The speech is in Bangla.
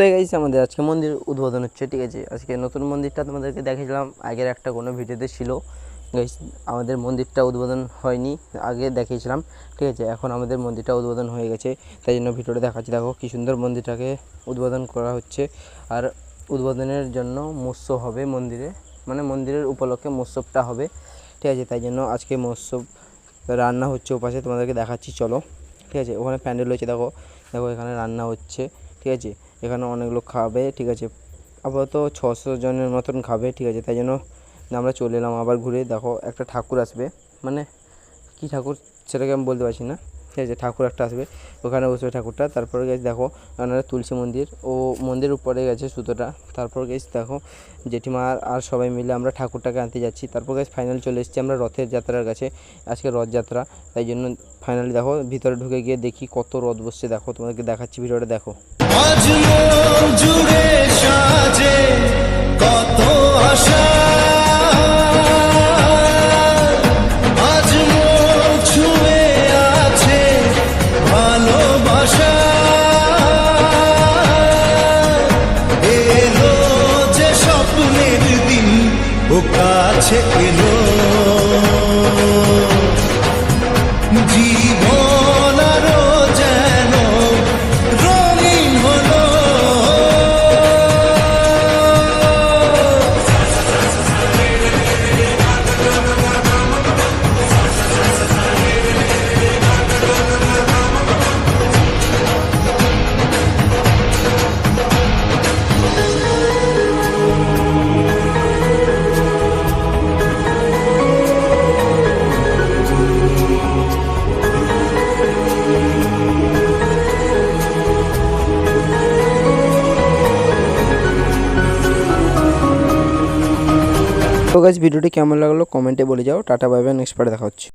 তো গাইস আমাদের আজকে মন্দির উদ্বোধন হচ্ছে, ঠিক আছে? আজকে নতুন মন্দিরটা তোমাদেরকে দেখেছিলাম আগের একটা কোনো ভিডিওতে ছিল। গাইস, আমাদের মন্দিরটা উদ্বোধন হয়নি, আগে দেখিয়েছিলাম, ঠিক আছে? এখন আমাদের মন্দিরটা উদ্বোধন হয়ে গেছে, তাই জন্য ভিডিওটা দেখাচ্ছি। দেখো কী সুন্দর মন্দিরটাকে উদ্বোধন করা হচ্ছে, আর উদ্বোধনের জন্য মৎস্য হবে মন্দিরে মানে মন্দিরের উপলক্ষে মৎস্যটা হবে, ঠিক আছে? তাই জন্য আজকে মৎস্য রান্না হচ্ছে ওপাশে, তোমাদেরকে দেখাচ্ছি, চলো, ঠিক আছে? ওখানে প্যান্ডেল রয়েছে, দেখো দেখো এখানে রান্না হচ্ছে, ঠিক আছে? এখানে অনেক লোক খাবে, ঠিক আছে। আপাতত ছশো জনের মতন খাবে, ঠিক আছে। তাই জন্য আমরা চলে এলাম আবার ঘুরে। দেখো একটা ঠাকুর আসবে। মানে কি ঠাকুর? সেটাকে আমি বলতে পারছি না। ঠিক আছে ঠাকুর একটা আসবে, ওখানে বসবে ঠাকুরটা। তারপরে গেছে দেখো ওখানে তুলসী মন্দির। ও মন্দির উপরে গেছে সুতোটা। তারপর গেছে দেখো, জেঠিমা আর- আর সবাই মিলে আমরা ঠাকুরটাকে আনতে যাচ্ছি। তারপর গেছে ফাইনাল চলে এসেছি আমরা রথের যাত্রার কাছে। আজকে রথযাত্রা তাই জন্য ফাইনালি দেখো, ভিতরে ঢুকে গিয়ে দেখি কত রথ বসছে। দেখো, তোমাদেরকে দেখাচ্ছি, ভিডিওটা দেখো। ও কাছে এলো। জীবন তো গাছ ভিডিওটি কেমন লাগল? কমেন্টে বলে যাও। টাটা, বাই বাই নেক্সট পার্টে দেখা হচ্ছে।